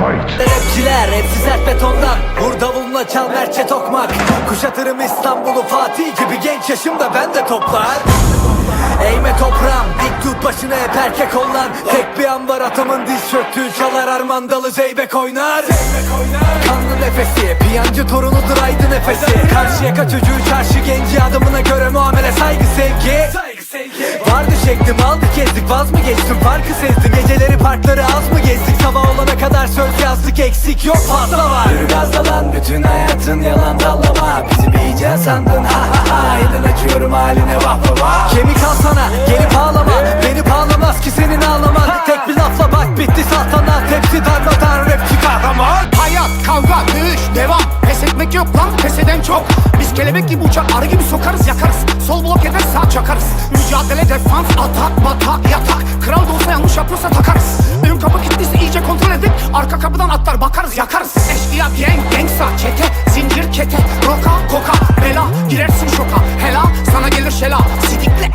Fight! Rapçiler hepsi sert betondan. Vur davuluna çal merçe tokmak. Kuşatırım İstanbul'u Fatih gibi genç yaşımda ben de toplar. Eğme toprağım dik tut başını hep erkek ollar Tek bir an var atamın diz çöktüğü çalar Armandalı zeybek oynar. Kanlı nefesi piyancı torunudur aydı nefesi. Karşıyaka çocuğu çarşı genci adamına göre muamele saygı sevgi Şeklim aldı kezdik vaz mı geçtim? Farkı sezdim Geceleri parkları az mı gezdik? Sabah olana kadar söz yazdık eksik yok fazla var. Yürü gazdalan bütün hayatın yalan dallama Bizi iyice sandın ha ha ha. Elin açıyorum haline vah vah vah. Kemik al sana gelip ağlama. Beni bağlamaz ki senin ağlaman. Tek bir lafla bak bitti saltanat. Hepsi darmadan rapçi kahraman Hayat, kavga, dövüş, devam. Pes etmek yok lan, pes eden çok. Biz kelebek gibi uçar, arı gibi sokarız, yakarız Mücadele, defans, atak, batak, yatak. Kral da olsa yanlış yapıyorsa takarız. Ön kapı kilitliyse iyice kontrol edip Arka kapıdan atlar, bakarız, yakarız. Eşkıya, gang, gangsta, çete Zincir, kete, roka, koka, bela Girersin şoka, hela Sana gelir şela, sidikle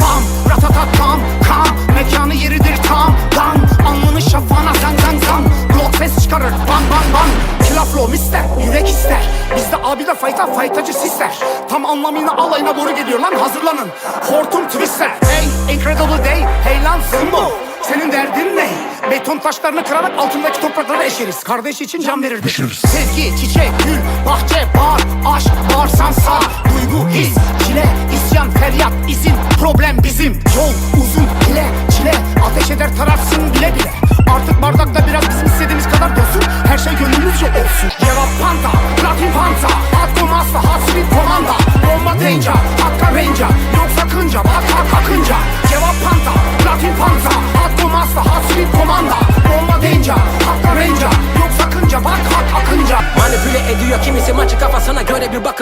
Bam, ratata tam, kam. Mekanı yeridir tam, dan Alnının şafağına zan zan zan. Glock ses çıkarır, ban ban ban Kilaflo mister, yürek ister. Bizde abiler fayta, faytacı sisler Tam anlamıyla alayına boru geliyor lan. Hazırlanın. Hortum twister, hey incredible day. Hey lan Simbo, senin derdin ne? Beton taşlarını kırarak altındaki toprakları eşeriz. Kardeş için can verirdik. Sevgi, çiçek, gül, bahçe, bar Aşk, bağırsan sağ. Duygu, his, çile, isyan, feryat, izin Problem bizim, yol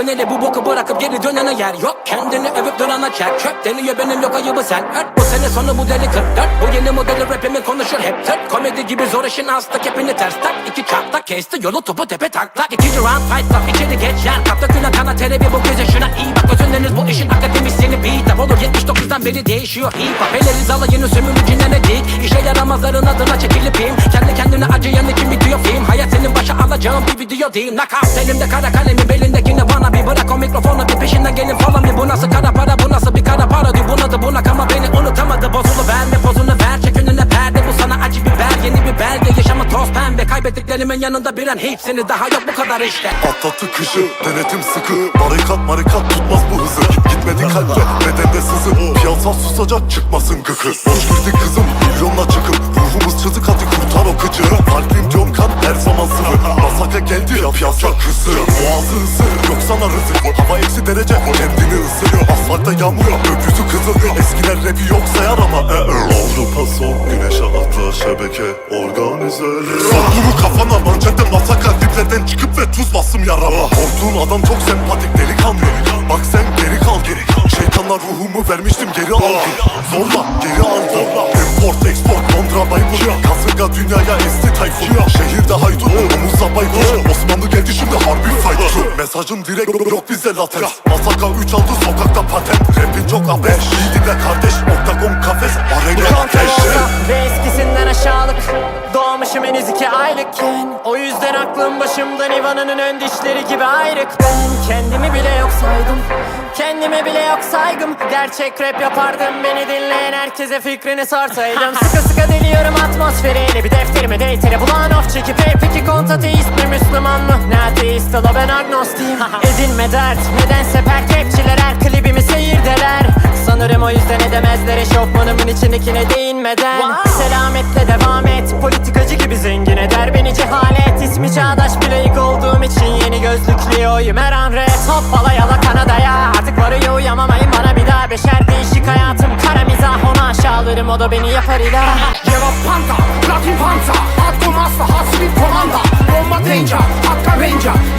hele bu boku bırakıp geri dönene yer yok. Kendini övüp durana çek. Çöp deniyor benim yok ayıbı sen. Ört Bu sene sonu bu deli 44 Bu yeni modeli rapimi konuşur hep tırt. Komedi gibi zor işin hasta kepini ters tak. İki çapta kesti yolu topu tepe taklak. İkinci round fight stop içeri geç yer. Kapta güne kana terebi bu gece şuna iyi bak. Özünleriniz bu işin akademisyeni beat Olur 79'dan beri değişiyor. Hip hop. Eleriz alayını sömürücüne ne dik İşe yaramazların adına çekilip kendine acıyan için bitiyor film Hayat senin başa alacağın bir video değil. Knockout. Elimde kara kalemi belinde yine bana bir bırak. O mikrofonu bir peşinden gelin falan bir. Bu nasıl kara para bu nasıl bir kara para diyor Bunadı bunak ama beni unutamadı. Bozulu verme pozunu ver çek önüne perde. Bu sana acı biber yeni bir belge Yaşamı toz pembe. Kaybettiklerimin yanında bir an hepsini daha yok. Bu kadar işte. Atlattı kışı denetim sıkı. Barikat marikat tutmaz bu hızı. Gitmedi kalple bedende sızı. Piyasa susacak çıkmasın gıkı. Girdi kızım kızı Boğazı ısır yok sana rızık Hava eksi derece. Kendini ısırıyor. Asfaltta yağmur gökyüzü kızıl Eskiler rapi yok. Sayar ama e, e. Avrupa son güneşe atla şebeke. Organizeleri Vur kafana manşette masaka. Diplerden çıkıp ve tuz bastım yarama. Korktuğun adam çok sempatik. Delikanlı. Bak sen geri kal. Geri kal. Şeytanlar ruhumu vermiştim. Geri al. Zorla. Geri al. Zorla. Import export Londra Baybur Kasırga dünyaya esti tayfun. Şehirde haydut. Omuzla baykuş. Osmanlı geldi şimdi harbi fight Mesajım direkt yok bize latex Masaka 3 aldı sokakta patent. Rapin çok abeş İyi dinle kardeş Oktagon kafes. Arena ateş. Ve eskisinden aşağılık Doğmuşum henüz iki aylıkken O yüzden aklım başımda Nirvana'nın ön dişleri gibi ayrık Ben kendimi bile yok saydım. Kendime bile yok saygım. Gerçek rap yapardım Beni dinleyen herkese fikrini sorsaydım. Sıkı sıkı deliyorum atmosferi Ele bir defterime deytere bulan of çekip Hey peki kontateist mi Müslüman mı? Ne ateist ola ben agnostiyim. Edinme dert Nedense pert rapçiler her klibimi seyirdeler. Sanırım o yüzden edemezler eşofmanımın içindekine değinmeden. Selametle devam et Politikacı Severim o da beni yapar ilah Cevap panta, platin panta Hakkım asla hasbi komanda Bomba danger, hatta ranger.